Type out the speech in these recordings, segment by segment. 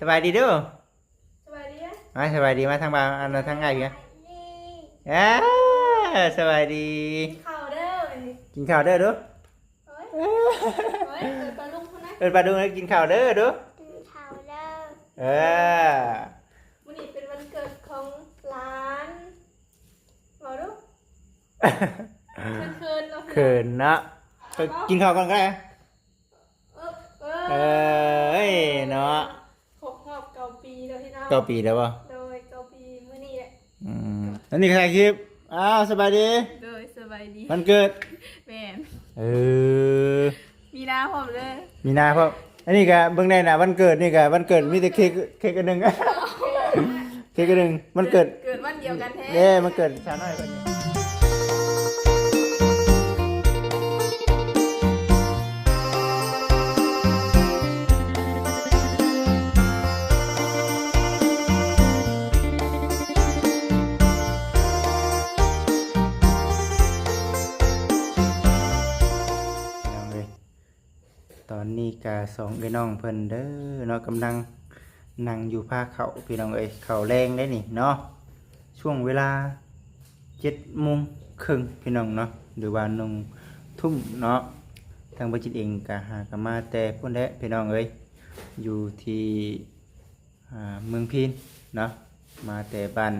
สบายดีเด้อสบายดีนะมาสบายดีมาทางบ้านอันนั้นทางไงเพียอ่าสบายดี กินข้าวเด้อเอ้ยกินข้าวเด้อเด้อเฮ้ยเฮ้ยเปิดปลาลูกเขานะเอินปลาดูนะกินข้าวเด้อเด้อกินข้าวเด้อเออวันนี้เป็นวันเกิดของร้านบอกดูเคินๆเนาะเขินเนาะไปกินข้าวก่อนก็ได้เออเอเอ้ยเนาะ เก้าปีแล้วป่ะโดยเก้าปีมื้อนี้แหละอืมอันนี้ใครคลิปอ้าวสบายดี โดยสบายดีวันเกิด แม่นเออ มีน้าผมเลยมีนาพ่ออันนี้ก็เบิ่งได้นะวันเกิดนี่ก็วันเกิดมีแต่เค้กเค้กอันหนึง เค้กอันหนึงมันเกิดเกิดวันเดียวกันแท้ เด้มันเกิดช้าหน่อยกว่านี้ กาสองไอ้น้องเพิ่นเด้อเนาะกำลังนั่งอยู่ภาคเขาพี่น้องเอ้ยเขาแรงได้นี่เนาะช่วงเวลาเจ็ดโมงครึ่งพี่น้องเนาะหรือว่าหนึ่งทุ่มเนาะทางบริจิตเองก็หากมาแต่พุ่นแหละพี่น้องเอ้ยอยู่ที่เมืองพินเนาะมาแต่บ้าน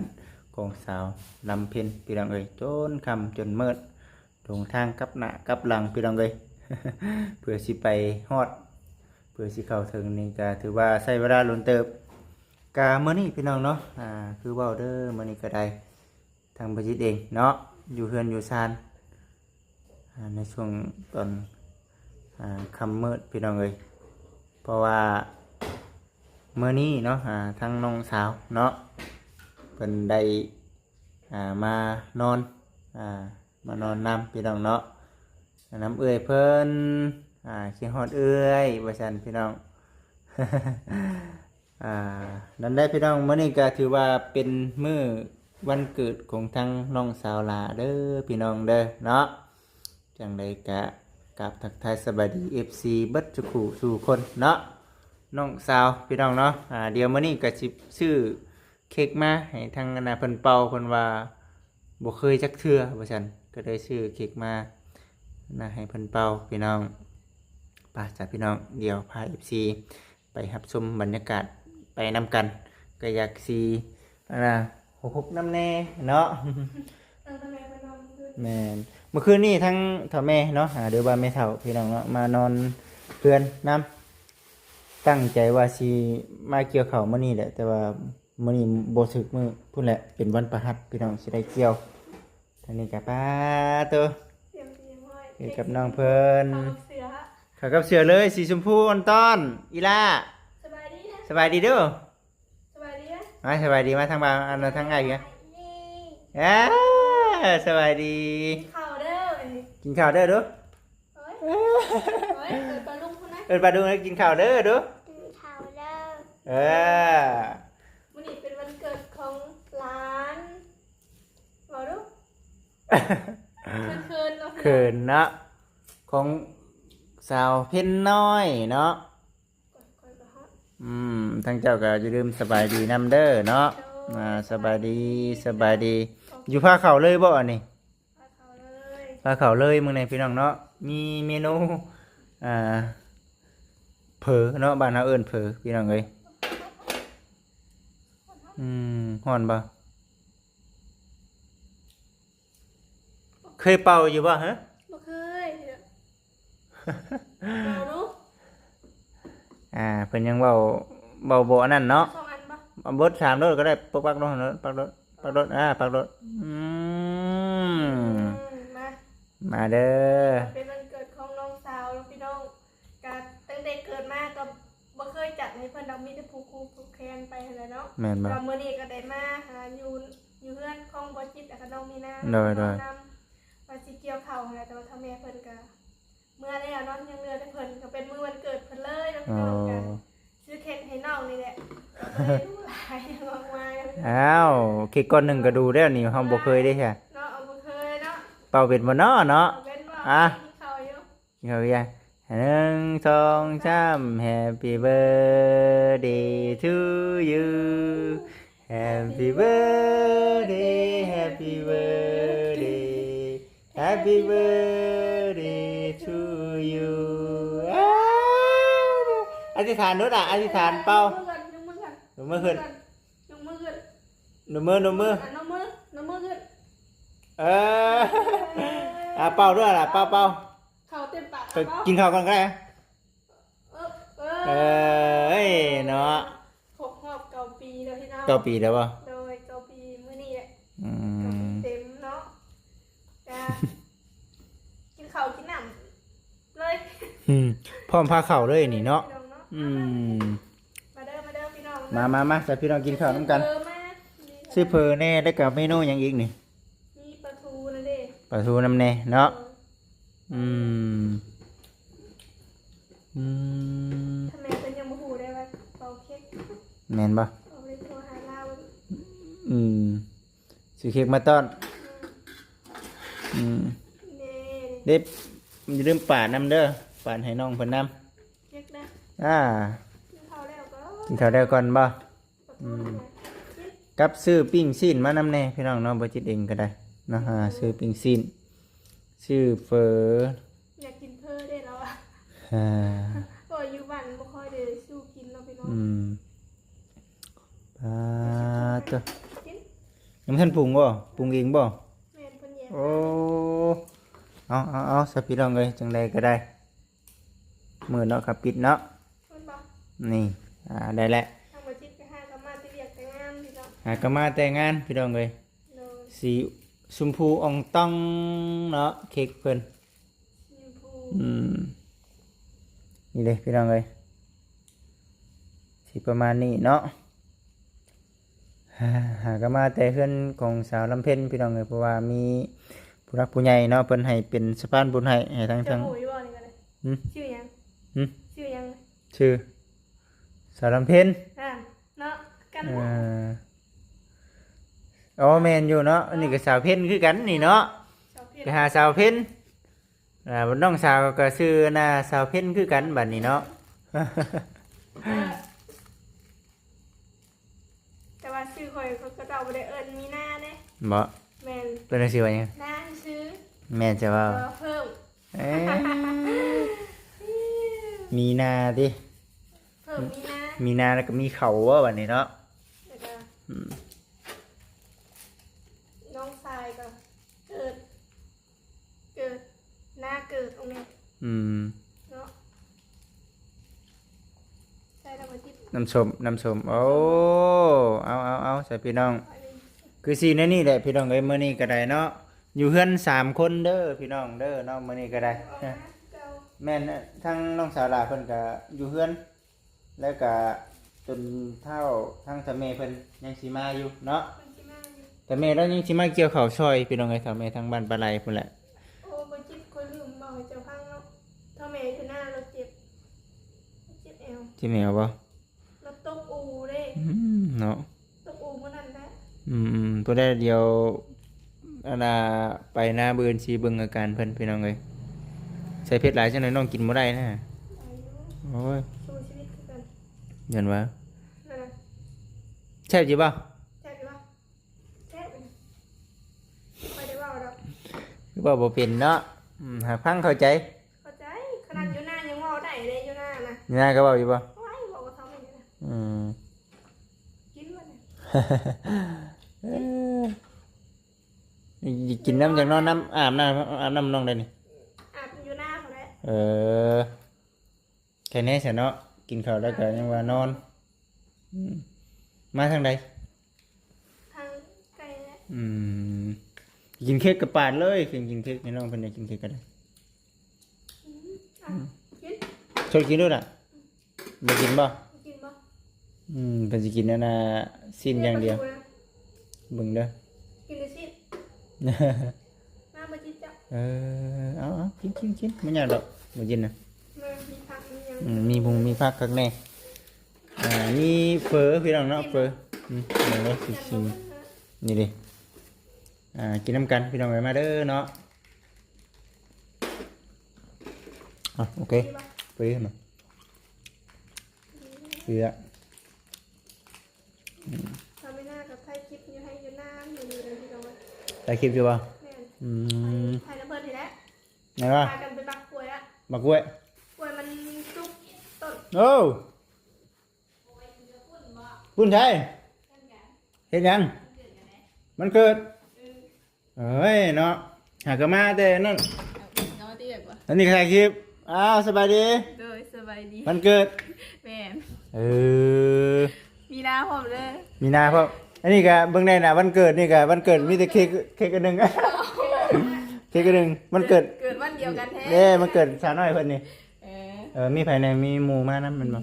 กองสาวลำเพ็ญพี่น้องเอ้ยจนคำจนเมืดตรงทางกับหน้ากับหลังพี่น้องเอ้ยเพื่อสิไปฮอด พื่อสิเข้าถึงนี่ก็ถือว่าใช้เวลาลุนเติบกาเมื่อนี้พี่น้องเนาะอ่าคือเบาเดอร์มื่อนี้ก็ได้ทางประจิตเองเนาะอยู่เฮือนอยู่ซานอ่าในช่วงตอนอ่าคำมืดพี่น้องเลยเพราะว่าเมื่อนี้เนาะอ่าทางน้องสาวเนาะเป็นได้อ่ามานอนอ่ามานอนน้ำพี่น้องเนาะน้ำเอื่อยเพิ่น อ่าเขียนฮอดเอื่อยว่าซั่นพี่น้อง อ่านั่นได้พี่น้องมื้อนี้ก็ถือว่าเป็นมื้อวันเกิดของทางน้องสาวลาเด้อพี่น้องเด้อเนาะจังไดกะกับทักทายสบายดี FC เบิดจุกูสู่คนเนาะน้องสาวพี่น้องเนาะอ่าเดี๋ยวมื้อนี้ก็สิซื้อเค้กมาให้ทางอนาเพิ่นเป่าเพิ่นว่าบ่เคยจักเทื่อว่าซั่นก็ได้ซื้อเค้กมานะให้เพิ่นเป่าพี่น้อง ป่ะจ้ะพี่น้องเดี๋ยวพา FC ไปรับชมบรรยากาศไปนำกัน ก็อยากสีอันนะหกหกน้ำแน่เนาะเออทำไมมานอนคืนแม่นเมื่อคืนนี้ทั้งเถ่าแม่เนาะหาเดี๋ยวว่าแม่เถ่าพี่น้องเนาะมานอนเพื่อนน้ำตั้งใจว่าสิมาเกี่ยวเขาวมื้อนี้แหละแต่ว่ามื้อนี้บ่ถึกมื้อพุ่นแหละเป็นวันประหัสพี่น้องสิได้เกี่ยวทางนี้กับป้าตัวเตรียมเตรียมไว้อยู่กับน้องเพิ่นเอาเสือเขากับเสือเลยสีชมพูอ่อนต้อน อีล่าสบายดีนะสบายดีเด้อสบายดีนะมาสบายดีมาทางบ้านอันนั้นทางไงเพียนี่อ่าสบายดี กินข้าวเด้อเอ้ยกินข้าวเด้อเด้อเฮ้ยเฮ้ยเปิดปลาลูกเขานะเอินปลาดูนะกินข้าวเด้อเด้อกินข้าวเด้อเออวันนี้เป็นวันเกิดของร้านบอกดูเคินๆเนาะเขินเนาะของ สาวเพ็ญน้อยเนาะอืมทั้งเจ้าก็อย่าลืมสบายดีนํเด้อเนาะอ่าสบายดีสบายดี อยู่ภาเขาเลยบ่อันนี้พาเขาเลยภาเขาเลยมื้อนี้พี่น้องเนาะมีเมนูอ่าเผอเนาะบ้านเฮาเอิ้นเผอพี่น้องเอ้ยอืมฮ้อนบ่เคยเป่าอยู่บ่ฮะ ดูอ่าเพิ่นยังเว้าเว้าบ่อันนั้นเนาะสองอันปะเอาเบิดสามรถก็ได้ปักปักรถรถปักรถปักรถอ่าปักรถอืมมามาเด้อเป็นวันเกิดของน้องสาวแล้วพี่น้องการตั้งแต่เกิดมาก็บ่เคยจัดให้เพิ่นดอกมีแต่ผูกคูผูกแคนไปหั่นแหละเนาะแม่นบ่เรามื้อนี้ก็ได้มาหาอยู่อยู่เพื่อนของบ่จิตแล้วก็น้องมีนาโดยโดยนำว่า นเลยแล้วอ๋พี่อน้องกันซื้อเค้กให้น้องนี่แหละก็เลยดูหลายมากมายอ้าวเค้กก้อนหนึ่งก็ดูแล้วนี่เฮาบ่เคยได้แค่เนาะเอาบ่เคยเนาะเป่าเป็นบ่เนาะเนาะเป็นบ่อะกินข้าอยู่เฮาอย่าหนึ่งสองสาม Happy birthday to you Happy birthday Happy birthday Happy birthday to you อธิษฐานด้วยอะอธิษฐานเป้านุ่มมือกันหนูมือขึ้นนุ่มมือขึ้นหนูมือหนูมืออะนุ่มมือนุ่มมือขึ้นเอออะเป้าด้วยล่ะเป้าเป้าเข่าเต็มปากไปกินข้าวก่อนก็ได้เออเอเออ้ยเนาะครบรอบเก้าปีแล้วพี่น้องเก้าปีแล้วป่ะโดยเก้าปีมื้อนี้แหละอืเก้าปีมเต็มเนาะจ้ากินข้าวกินน้ำเลยอืมพร้อมพาเข่าวเลยนี่เนาะพี่องเนาะ อืมมาเด้อมาเด้อพี่น้องมามามาแต่พี่น้องกินข้าวน้ำกัน เออมาซื้อเพอแน่ได้กับเมนูหยังอีกนี่มีปลาทูนะเด้ปลาทูน้ำแน่เนาะอืมอืมทำไมเป็นยังบ่ฮู้ได้ว่าเป่าเค้กแม่นปะเอาไปโทรหาเราอืมซื้อเค้กมาต้อนอืมเน่เด็บอย่าลืมปาดน้ำเด้อปาดให้น้องเพิ่นน้เค้กนะำ อ่ากินข้าวแล้วก็กินข้าวได้ก่อนบ่ปลาทูนะกินกับซื้อปิ้งซีนมานำแน่พี่น้องเนาะบ่จิตเองก็ได้เนาะฮะซื้อปิ้งซีนซื้อเฟออยากกินเพิ่มได้แล้วอะอ่าก็อยู่บ้านบ่ค่อยได้สู้กินเนาะพี่น้องอืมปาตัวกินยังท่านปรุงบ่ปรุงเองบ่แม่นเพิ่นแย่โอ้เอาเอาเอาสักพี่น้องเลยจังใดก็ได้มือเนาะครับปิดเนาะเพิ่ นบอกนี่อ่าได้แล้วทางบ่จิตก็หากับมาที่เรียกแต่งงานพี่น้องหากนมาแต่งงานพี่น้องเลยโดยสีชมพูอ่องต้องเนาะเค้กเพิ่นยิมพูอืมนี่เลยพี่น้องเลยสิประมาณนี้เนาะฮ่าหากนมาแต่เพื่อนของสาวลำเพ็ญพี่น้องเลยเพราะว่ามีผู้รักผู้ใหญ่เนาะเพิ่นให้เป็นสะพานบุญให้ให้ทั้งจะทั้ง หูอยู่บ่นี่ก็ได้หืม ชื่อหยังหืม ชื่อหยังชื่อ สาวลำเพ็ญอ่าเนาะกันเอ่บ่ออ๋อแมนอยู่เนาะอันนี้ก็สาวเพ็ญคือกันนี่เนาะชาวเพียไปหาสาวเพ็ญอ่าบนน้องสาวก็ชื่อน่าสาวเพ็ญคือกันบัดนี้เนาะ แต่ว่าชื่อข่อยเขาก็เจ้าบ่ได้เอิ้นมีหน้าเด้บ่แม่นเป็นชื่อว่าหยังหน้าชื่อแม่นจะว่าเออเพิ่มเอ้ยมีนาดิเพิ่มมีหน้า มีนาแล้วก็มีเขาว่าบัดนี้เนาะแล้วก็อืมน้องชายก็เกิด เกิดหน้าเกิดตรงนี้อืมเนาะใช่แล้วบ่จิตน้ำส้มน้ำส้มโอ้เอาเอาเอาใส่พี่น้อง อันนี้คือสีนั่นนี่แหละพี่น้องเอ้ยมื้อนี้ก็ได้เนาะอยู่เฮือนสามคนเด้อพี่น้องเด้อเนาะมื้อนี้ก็ได้เอานะมาเก่าแม่นน่ะทั้งน้องสาวหลาเพิ่นก็อยู่เฮือน แล้วก็จนเท่าทั้งทะเมเพิ่นยังสิมาอยู่เนาะคนที่มาอยู่แต่แม่เรายังสิมาเกี่ยวข้าวซอยพี่น้องเอ้ยทำแม่ทั้งบ้านปลาไหลพุ่นแหละโอ้บ่จิตคนลืมบอกให้เจ้าพังเนาะถ้าแม่อยู่หน้าเราเจ็บเจ็บเอวที่แม่เอาบ่เราตกอูเด้อืมเนาะตกอูเมื่อนั้นได้อืมอืมตัวได้เดียวอันน่ะไปหน้าเบือนสิเบิ่งอาการเพิ่นพี่น้องเอ้ยใส่เผ็ดหลายจังได๋น้องกินบ่ได้นะอายุโอ้ยสู้ชีวิตคือกัน ยันว่านั่นน่ะแซ่บจิบ่แซ่บอยู่ปะแซ่บอยู่ไม่ได้เว่าดอกคือว่าบ่เป็นเนาะอืมหากพังเข้าใจ เข้าใจ ขนาดอยู่หน้ายังเว่าได้เลยอยู่หน้านะนี่นาก็เว้าอยู่บ่ว้ายบอกว่าเขาไม่ได้นะอืมกินวะเนี่ยเอ้ยกินน้ำจากนอนน้ำอาบน้ำอาบน้ำน้องได้นี่อาบอยู่หน้าเขาแล้วเออแค่นี้เสียเนาะ กินข้าวแล้วก็ยังว่านอนอืมมาทางใดทางไกลแล้วอืมกินเค้กกับปาดเลยกินกินเค้กให้น้องเพิ่นได้กินเค้กก็ได้อืมอะกินชวนกินด้วยล่ะบ่กินบ่กินบ่อืมเพิ่นสิกินนั่นน่ะสิ้นอย่างเดียวประตูนะเบิ่งเด้อกินเลยสิหน้ามาจิตจับเออเอาเอากินกินกินไม่ยากดอกบ่กินน่ะ มันมีผักมีหยัง อืมมีพุงมีพักข้างในอ่ามีเฟอพี่น้องเนาะเฟออืมเดี๋ยวเราสิยันชิมบ่มันนะนี่ดิอ่ากินน้ำกันพี่น้องไปมาเด้อเนาะอะโอเคดีป่ะไปขึ้นมาเสือทำไม่น่ากับไทยคลิปอยู่ให้อยู่หน้าอยู่อยู่เลยพี่น้องถ่ายคลิปอยู่ป่ะแม่นอืมไทยน้ำเพิ่นทีแล้วไหนวะพากันไปบักกล้วยอะบักกล้วย กล้วยมันซุกต้น โอ้ปุ้นใช่เห็นยัง มันเกิดเอ้ยเนาะหากนมาแต่นั่นน้องตีแบบว่าอันนี้ถ่ายคลิปอ้าวสบายดีโดยสบายดีมันเกิดแม่นเออมีน้าผมเลยมีนาเพราะอันนี้ก็เบิ่งได้นะวันเกิดนี่ก็วันเกิดมีแต่เค้กเค้กอันหนึงเค้กอันหนึงมันเกิดเกิดวันเดียวกันแท้เด้มันเกิดสาวน้อยเพิ่นนี่เออเออมีภายในมีหมู่มานํมันบ่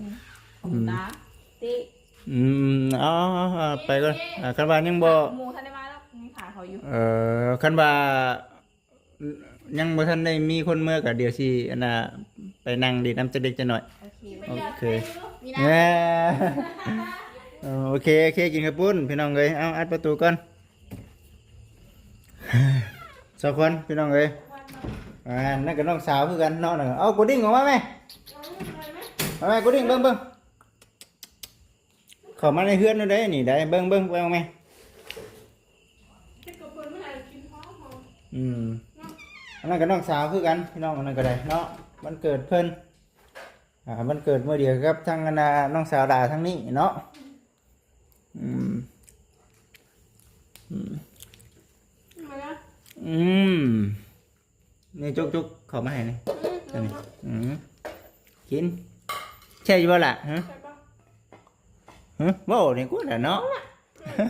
ของตาตีอืมอ๋ออ๋อไปก่อนอ่าคันว่ายังบ่หมูท่านได้มาแล้วยังขาเขาอยู่เอ่อคันว่ายังบ่ทันได้มีคนเมื่อก็เดี๋ยวสิอันน่ะไปนั่งดีน้ำจะเด็กจะหน่อย โอเคโอเคมีแหน้าม่เออโอเคโอเคกินข้าวปุ้นพี่น้องเอ้ยเอาอัดประตูก่อนสองคนพี่น้องเอ้ยอ่านั่นก็น้องสาวคือกันเนาะน่ะเอากูดิ้งออกมาไหม มาไมกูดิ้งเบิ่งเบิ่งเข้ามาในเฮือนนั่นได้นี่ได้เบิ่งเบิ่งไปเอาไหมที่กับเพิ่นไม่ได้กินหอมหอมอืมอันนั้นก็น้องสาวคือกันพี่น้องอันนั้นก็ได้เนาะมันเกิดเพิ่นอ่ามันเกิดเมื่อเดียวครับทั้งอันน่ะน้องสาวด่าทั้งนี้เนาะอืมอืมอืมนี่จุกจุกขอมาให้นี่อืมกิน ใช่อยู่บ่ล่ะฮะใช่ปะฮะบ่นี่กูน่ะเนาะ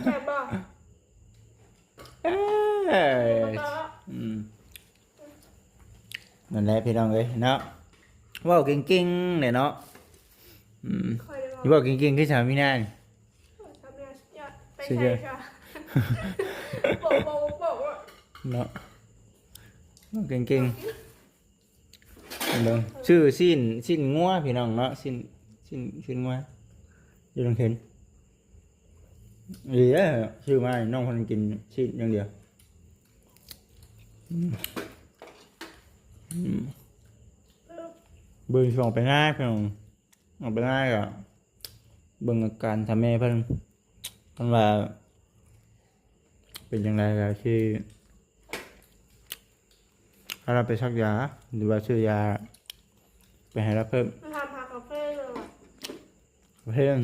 ใช่ปะเอ้ยต่ออืมนั่นแหละพี่น้องเอ้ยเนาะเว้าเก่งๆเนี่ยเนาะอืมคอยได้ที่บอกเก่งๆคือสามีนานี่ทำเนี่ยสุดยอดไปสุดใช่ยอดค่ะบอกบอกบอกว่าเนาะบอกเก่งๆ เบิ่งชื่อสิ้นสิ้นงัวพี่น้องเนาะสิ้นสิ้นสิ้นงัวอยู่ตรงเห็นอีเอ้ยชื่อมาให้น้องคนกินสิ้นอย่างเดียวอืมอืมเบิ่งช่วงไปง่ายพี่น้องออกไปง่ายก็เบิ่งอาการทำแม่เพิ่นเพิ่นว่าเป็นยังไงก็คือ ถ้าเราไปชักยาหรือว่าซื้อยา ไปให้เราเพิ่มมันทำพากาแฟเลยว่ะเพิ่ม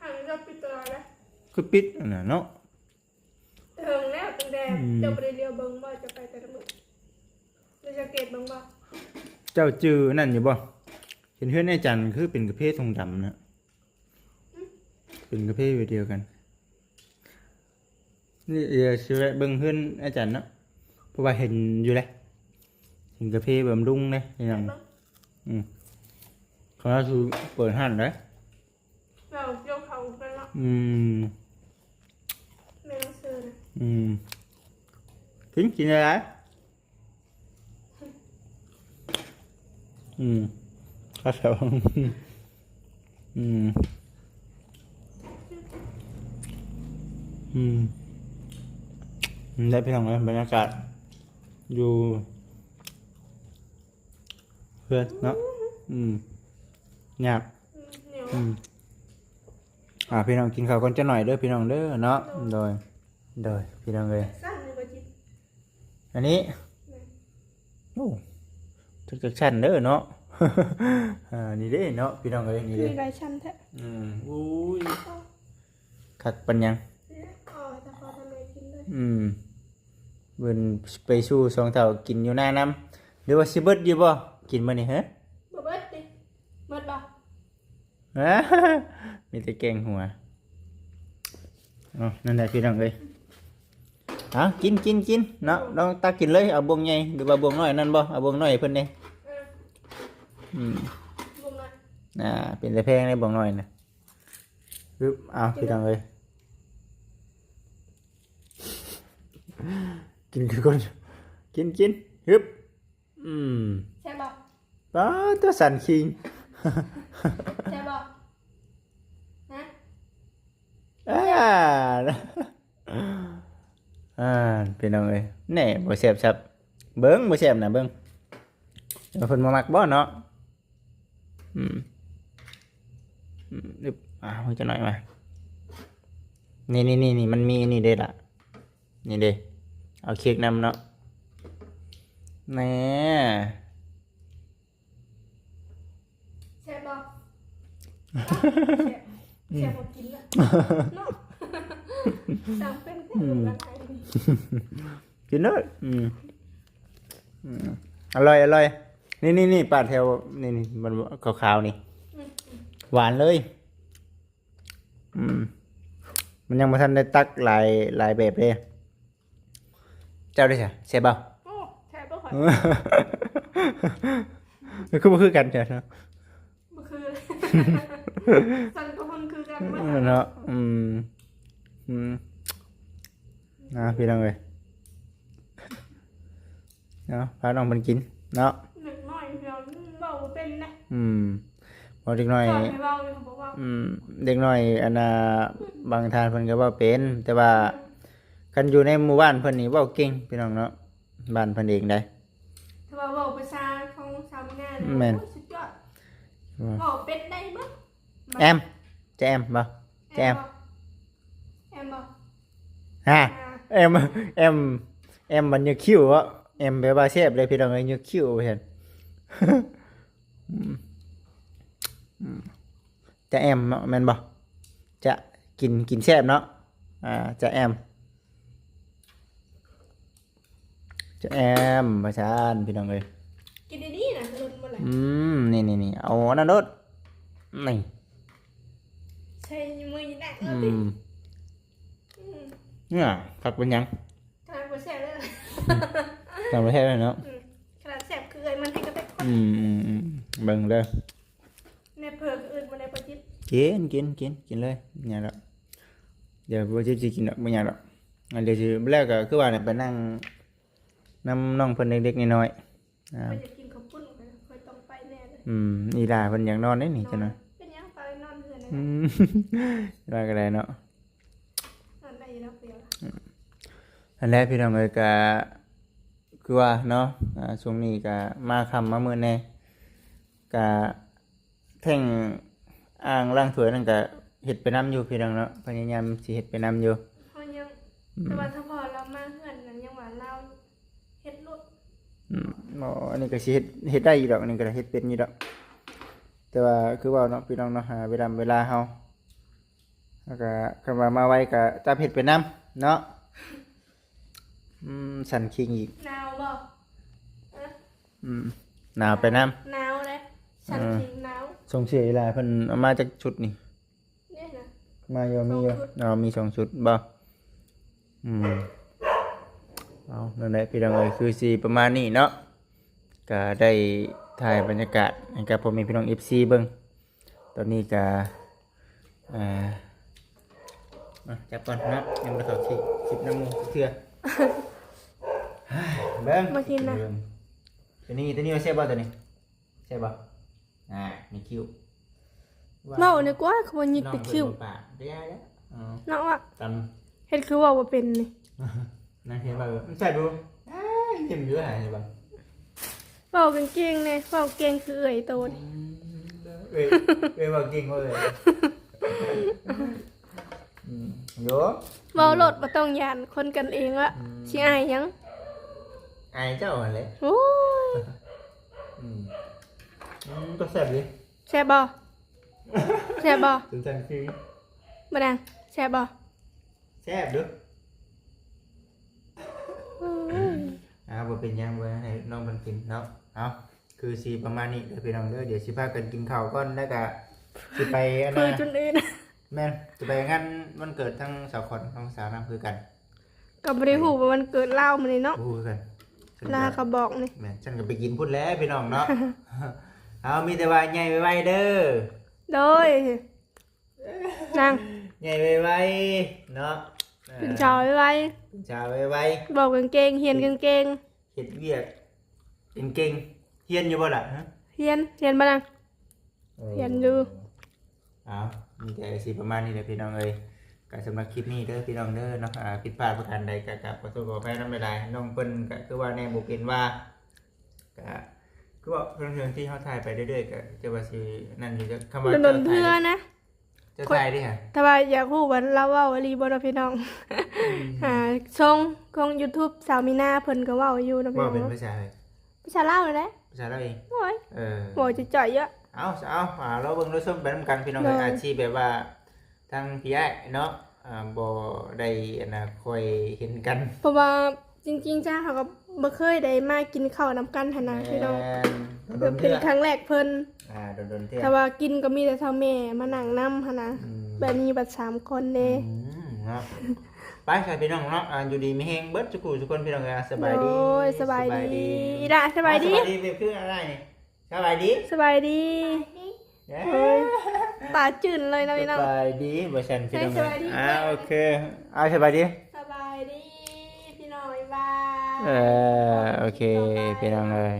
ห่างก็ปิดตัวแล้วคือปิดอันน่ะเนาะเถิงแล้วตั้งแต่อืมเจ้าไปเรียวเบิ้งบ่จะไปแต่ละมื้อเราจะเกตเบิ้งบ่เจ้าจือนั่นอยู่บ่เห็นเพื่อนไอ้จันทร์คือเป็นกระเพาะทองดำนะเป็นกระเพาะเดียวกัน นี่เดี๋ยวสิแวะเบิ่งเพื่อนไอ้จันทร์เนาะเพราะว่าเห็นอยู่เลย เห็นกระเพาะบำรุงเลยอย่างเบิ่งเขาคือเปิดห้านเลยเราโยกเขาไปละอืมแม่ต้องซื้อนะอืมกินกินอะไรอืมครับผมอืมอืมได้ไปทางไหนบรรยากาศอยู่เพื่อนเนาะอืมยากอืมเหนียวอืมอ่าพี่น้องกินข้าวก่อนจะหน่อยเด้อพี่น้องเด้อเนาะโดยโดยพี่น้องเลยสั้นเลยบ่จิตอันนี้โอ้ทุกจักชั้นเด้อเนาะอ่านี่เด้เนาะพี่น้องเอ้ยนี่มีเด้หลายชั้นแท้อืมอุ้ยคักปัญญังอ๋อแต่พอทำไมกินเลยอืมเบิ่นไปสู่สองเท่ากินอยู่หน้าน้ำหรือว่าสิเบิดอยู่บ่ กินมื้อนี้ฮะบ่เบิดดิเบิดบ่ฮะมีแต่แกงหัวอ๋อนั่นแหละพี่น้องเอ้ยเอากินกินกินเนาะลองตักกินเลยเอาบวงใหญ่หรือว่าบวงน้อยนั่นบ่เอาบวงน้อยให้เพิ่นเด้เอออืมบุ้มหน่อยอ่าเป็นแต่แพงได้บวงน้อยนะปึ๊บเอาพี่น้องเอ้ยกินคือคนกินกินฮึบอืมใช่บ่ ป้าตัวสั่นคิงใช่บ่ฮะอ่าอ่าพี่น้องเอ้ยแหน่บ่แซ่บซับเบิ่งบ่แซ่บนะเบิ่งเอาเพิ่นมามักบ่เนาะอืมอืมดึบอ่ามันจะหน่อยมานี่นี่นี่นี่มันมีนี่เด้ล่ะ นี่เด้เอาเค้กนำเนาะแหน่ แซ่บบ่ แซ่บบ่กินละเนาะสั่งเป็นแค่หมูกระทะนี่กินเลยอืมอืมอร่อยอร่อยนี่นี่นี่ปาดแถวนี่นี่มันขาวๆนี่อืมหวานเลย อืม มันยังมาทันได้ตักหลายหลายแบบเลยเจ้าได้ใช่เสียเปล่าโอ้แซ่บบ่ค่อยมันคือบ่คือกันเจ้ะเนาะบ่คือ สั่งกับคนคือกันบ่เนาะอืมอืมนะพี่น้องเอ้ยเนาะพาน้องมันกิน เนาะหนึ่งน้อยเดียวเว้าบ่เป็นนะอืมพอเด็กน้อยสอนให้เว้าอยู่เขาบอกว่าอืมเด็กน้อยอันน่ะบางทานเพิ่นก็เว่าเป็น แต่ว่าคันอยู่ในหมู่บ้านเพิ่นนี่เว้าเก่งพี่น้องเนาะบ้านเพิ่นเองได้ถ้าว่าเว้าภาษาของชาวนาเนี่ยแม่นโอ้ยสุดยอดเว้าเป็นได้เบ่แอมจะแอมบ่แจมแอมบ่ฮะอ่าแอมแอมแอมมันยกคิ้วอะแอมแปลว่าแซ่บเลยพี่น้ องเอ้ยยกคิ้วเห็นอืมอืมจะแอมเนาะแม่นบ่จะกินกินแซ่บเนาะอ่าจะแอมจะแอมประชานพี่น้องเอ้ยกินดีๆนะเอิ้ นบ่ล่ะอืมนี่นี่นี่เอาอันนั้นโดดนี่ใช้มือแดกอืเอาดิมอืมเนี่ยผักเป็นหยังขนาดบ่แซ่บเลยล่ะทำประเทศเลยเนาะอืมขนาดแซ่บคือเอ้ยมันให้กระเตกอืมอืมอืมเบิ่งเด้อในเพิ่นอื่นบ่ได้ประจิตกินกินกินกินเลยอย่าดอกเดี๋ยวบ่สิสิกินดอกบ่อย่าดอกอันเดี๋ยวสิแรกก็คือว่าเนี่ยไปนั่งนํน้องเพิ่นเด็กๆน้อยๆอ่าเพิ่นจะกินข้ อืมอีหลาเพิ่นอยากนอนได้นี่จังนะเป็นหยังไปนอนเฮือนอืนะมว่าก็ได้เนาะนอนได้อยู่แล้วเปลี่ยวอันแรกพี่น้องเอ้ยก็คือว่าเนาะอ่าช่วงนี้ก็มาค่ำมามื้อแน่ก็แท่งอ่างล้างถ้วยนั่นก็เฮ็ดไปนํอยู่พี่น้องเนาะพยายามสิเฮ็ดไปนํอยู่เฮายังอืแต่มว่าถ้าพอเรามาเฮือนนั้นยังว่าเราเฮ็ดลุด อืมอ๋ออันนี้ก็สิเฮ็ดเฮ็ดได้อยู่ดอกอันนี้ก็เฮ็ดเป็นอยู่ดอก แต่ว่าคือว่าเนาะพี่น้องเนาะหาเวลาเวลาเฮาแล้วก็คำว่ามาไว้ก็จับเฮ็ดไปนํเนาะอืมสั่นคิงอีกหนาวบ่อะอืมหนาวไปนํหนาวเลยฉันเออจริงหนาวส่งเสียอีหลาเพิ่นเอามาจากชุดนี่เนี่ยนะมาอยู่มีอยู่สองชุดเรามีสองชุดบ่อืม เอานั่นแหละพี่น้องเอ้ยคือสิประมาณนี้เนาะก็ได้ถ่ายบรรยากาศให้กับพ่อแม่พี่น้อง FC เบิ่งตอนนี้ก็อ่ามาจับก่อนเนาะยังบ่ได้เข้าคลิปคลิปน้ำมูกเทื่อเฮ้ยเบิ่งมากินนะเบิ่งตัวนี้ตัวนี้ว่าใช่บ่ตัวนี้ใช่บ่อ่านี่คิ้วเมาเนี่ยกว่าเขาบ่หยิกไปคิ้วน้องเพิ่นบ่ปากได้แล้วอ๋อเนาะอะตำเฮ็ดคือว่าบ่เป็นนี่ นั่นเห็นบ่าใส่ดูอ้ายยิ้มอยู่หายบ่เว้ากันเก่งแน่เว้าเก่งคือเอ้ยโตนี่เอ้ยเอ้ยบอกจริงว่าเลยอืมโยเว้ารถบ่ต้องยานคนกันเองละสิอายหยังอายเจ้าหั่นแหละโอ้ยอืมอืมก็แซ่บดิแซ่บบ่แซ่บบ่ถึงจังคือบ่ดังแซ่บบ่แซ่บเด้ออืม อ่าบ่เป็นหยังบ่ให้น้องเพิ่นกินเนาะเอาคือสิประมาณนี้เด้อพี่น้องเด้อเดี๋ยวสิพากันกินข้าวก่อนแล้วก็สิไปอันคือน่ะจนอื่น แม่นจะไปงานวันเกิดทั้งสาวขอนทั้งสาวน้ำคือกันก็บ่ได้ฮู้ว่ามันเกิดเหล้ามื้อนี้เนาะพูดกันฉันลาก็ก็บอกนี่ แม่นฉันก็ไปกินพุ่นแล้วพี่น้องเนาะ เอามีแต่ว่าใหญ่ไวๆเด้อโดยนางใหญ่ไวๆเนาะ ออเป็นชาวไว้เป็นชาวไวบอกกางเกงเฮียนกางเกงๆเฮ็ดเวียกเก่งๆเฮียนอยู่บ่ล่ะฮะเฮียนเฮียนบ่นางเฮียนอยู่เอามีแต่สิประมาณนี้แหละพี่น้องเอ้ยก็สำหรับคลิปนี้เด้อพี่น้องเด้อเนาะอ่าผิดพลาดประการใดก็กราบขอโทษขออภัยนำไม่ได้น้องเพิ่นก็คือว่าแน่บ่เป็นว่าก็คือว่าเรื่องที่เขาถ่ายไปเรื่อยๆก็จะว่าสินั่นอยู่จะคำว่าโดนๆเพื่อนะ จะถ่ายดิฮะแต่ว่าอยากรู้ว่าเราเว้าอีหลีบ่เนาะพี่น้องอ่าช่องของ YouTube สาวมีนาเพิ่นก็เว้าอยู่เนาะพี่ว่าน้องเป็นเนาะภาษาอะไรภาษาลาวนั่นแหละภาษาเราเองโอ้ยเออ โหจะจ่อยเยอะ เอาเอาอ่าเราเบิ่งเราส้มไปน้ำกันพี่น้องได้อาชีพแบบว่าทางพี่ไอ้เนาะอ่าบ่ได้อันนะคอยเห็นกันเพราะว่าจริงๆจ้าเขาก็บ่เคยได้มากินข้าวนํกันหั่นนะพี่น้อง แม่น โดนๆเป็เทื่นอครั้งแรกเพิ่นอ่าโดนๆเทื่อ แต่ว่ากินก็มีแต่เท่าแม่มานั่งนำหั่นนะอืม แบบนี้บัดสามคนเด้ อืมเนาะไปค่ะพี่น้องเนาะอ่าอยู่ดีมีแฮงเบิดทุกคู่ทุกคนพี่น้องเอ้ยสบายดีโอ้ยสบายดีอีดาสบายดี อ่สบายดีเป็นคืออะไรนี่สบายดีสบายดีนี่เย้เฮ้ยตาจืดเลยนะพี่น้อง สบายดีบ่ฉันพี่น้องสบายดี อ่าโอเคอ่าสบายดี สบายดี พี่น้องบ๊ายบาย เออโอเค พี่น้องเอ้ย